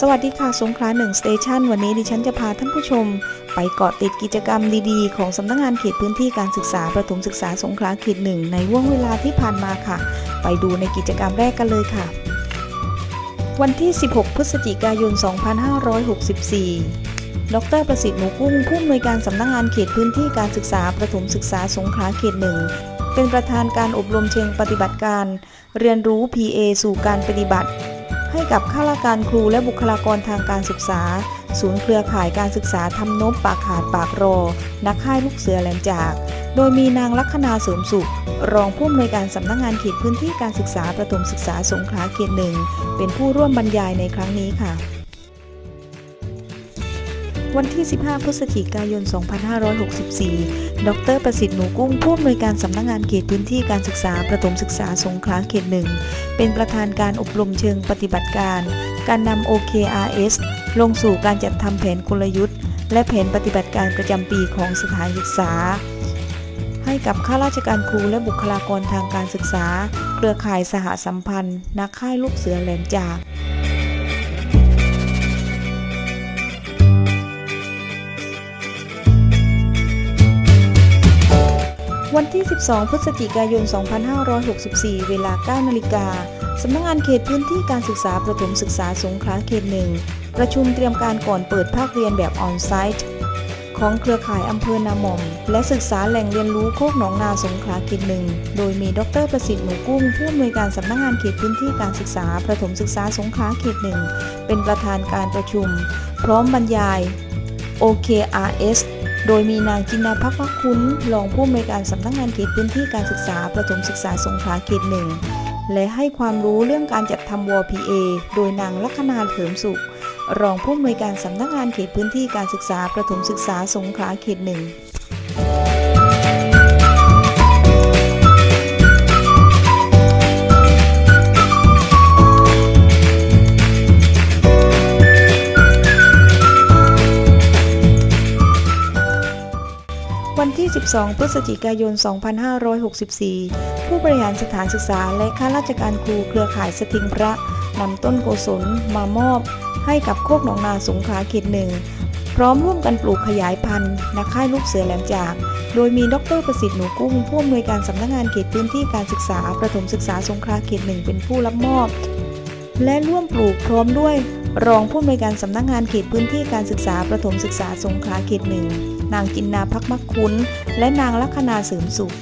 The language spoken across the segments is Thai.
สวัสดีค่ะ สงขลาหนึ่งสเตชันวันนี้ดิฉันจะพาท่านผู้ชม ไปเกาะติดกิจกรรมดีๆ ของสำนักงงานเขตพื้นที่การศึกษาประถมศึกษาสงขลาเขตหนึ่งในว่วงเวลาที่ผ่านมาค่ะ ไปดูในกิจกรรมแรกกันเลยค่ะ วันที่ 16 พฤศจิกายน 2564 ดรประสิทธิ์หมูกุ้งผู้อำนวยการสำนักงงานเขตพื้นที่การศึกษาประถมศึกษาสงขลาเขตหนึ่งเป็นประธานการอบรมเชิงปฏิบัติการ เรียนรู้ PA สู่การปฏิบัติ ให้กับข้าราชการครูและบุคลากรทางการศึกษา ศูนย์เครือข่ายการศึกษาทำนบปากขาดปากรอ นักค่ายลูกเสือแหลมจาก โดยมีนางลัคนาเสริมสุข รองผู้อำนวยการสำนักงานเขตพื้นที่การศึกษาประถมศึกษาสงขลาเขตหนึ่งเป็นผู้ร่วมบรรยายในครั้งนี้ค่ะ วันที่ 15 พฤศจิกายน 2564 ดร ประสิทธิ์หนูกุ้ง ผู้อำนวยการสำนักงานเขตพื้นที่การศึกษาประถมศึกษาสงขลาเขตหนึ่ง เป็นประธานการอบรมเชิงปฏิบัติการ การนำ OKRS ลงสู่การจัดทำแผนกลยุทธ์ และแผนปฏิบัติการประจำปีของสถานศึกษา ให้กับข้าราชการครูและบุคลากรทางการศึกษา เครือข่ายสหสัมพันธ์นักค่ายลูกเสือแหลมจาก วันที่ 12 พฤศจิกายน 2564 เวลา 9 นาฬิกา สำนักงานเขตพื้นที่การศึกษาประถมศึกษาสงขลาเขตหนึ่ง ประชุมเตรียมการก่อนเปิดภาคเรียนแบบออนไซต์ของเครือข่ายอำเภอนาหม่อม และศึกษาแหล่งเรียนรู้โคกหนองนาสงขลาเขตหนึ่ง โดยมีดรประสิทธิ์หนูกุ้งผู้อำนวยการสำนักงานเขตพื้นที่การศึกษาประถมศึกษาสงขลาเขตหนึ่ง เป็นประธานการประชุม พร้อมบรรยาย OKRS โดยมีนางจินดาพักวักคุ้นรองผู้อำนวยการสำนักงานเขตพื้นที่การศึกษาประถมศึกษาสงขลาเขตหนึ่งและให้ความรู้เรื่องการจัดทำวอ PA โดยนางลัคนาเถิมสุข รองผู้อำนวยการสำนักงานเขตพื้นที่การศึกษาประถมศึกษาสงขลาเขตหนึ่ง 12 พฤศจิกายน 2564 ผู้บริหารสถานศึกษาและข้าราชการครูเครือข่ายสถิงพระนำต้นโกศลมามอบ ให้กับโคกหนองนาสงขลาเขตหนึ่ง พร้อมร่วมกันปลูกขยายพันธุ์นักค่ายลูกเสือแหลมจาก โดยมีดรประสิทธิ์หนูกุ้ง ผู้อำนวยการสำนักงานเขตพื้นที่การศึกษาประถมศึกษาสงขลาเขตหนึ่งเป็นผู้รับมอบ และร่วมปลูกพร้อมด้วย รองผู้อำนวยการสำนักงานเขตพื้นที่การศึกษาประถมศึกษาสงขลาเขตหนึ่งนางจินนาพักมักคุ้น และนางลัคนาเสริมสุข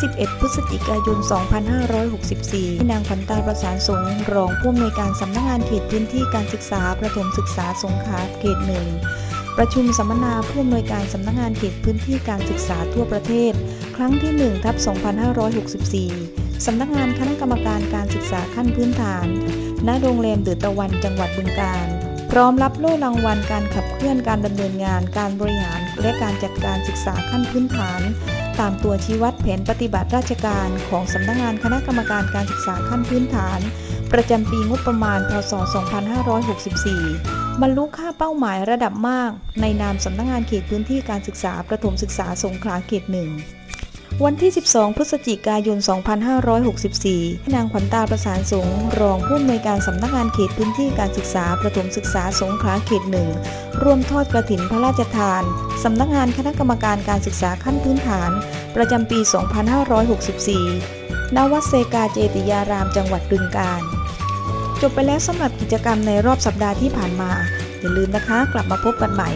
11 พฤศจิกายน 2564ที่นางพันตาประสานสงรองผู้อำนวยการสำนักงานเขตพื้นที่การศึกษาประถมศึกษาสงขลาเขตหนึ่งประชุมสัมมนาผู้อำนวยการสำนักงานเขตพื้นที่การศึกษาทั่วประเทศ ครั้งที่1ทับ2564 สำนักงานคณะกรรมการการศึกษาขั้นพื้นฐาน ณ โรงแรมเดือตะวันจังหวัดบึงกาฬ พร้อมรับโล่รางวัลการขับเคลื่อนการดำเนินงาน การบริหาร และการจัดการศึกษาขั้นพื้นฐาน ตามตัวชี้วัดแผนปฏิบัติราชการของสำนักงานคณะกรรมการการศึกษาขั้นพื้นฐาน ประจำปีงบประมาณ พศ 2564 บรรลุค่าเป้าหมายระดับมาก ในนามสำนักงงานเขตพื้นที่การศึกษาประถมศึกษาสงขลาเขตหนึ่ง วันที่ 12 พฤศจิกายน 2564 นางขวัญตาประสานสงรองผู้อำนวยการสำนักงานเขตพื้นที่การศึกษาประถมศึกษาสงขลาเขตหนึ่งร่วมทอดกระถินพระราชทานสำนักงานคณะกรรมการการศึกษาขั้นพื้นฐาน ประจำปี 2564 ณ วัดเซกาเจติยารามจังหวัดบึงกาฬจบไปแล้วสำหรับกิจกรรมในรอบสัปดาห์ที่ผ่านมา อย่าลืมนะคะ กลับมาพบกันใหม่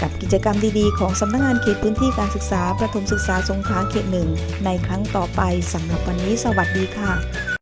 กับกิจกรรมดีๆ ของสำนักงานเขตพื้นที่การศึกษาประถมศึกษาสงขลาเขตหนึ่งในครั้งต่อไปสำหรับวันนี้สวัสดีค่ะ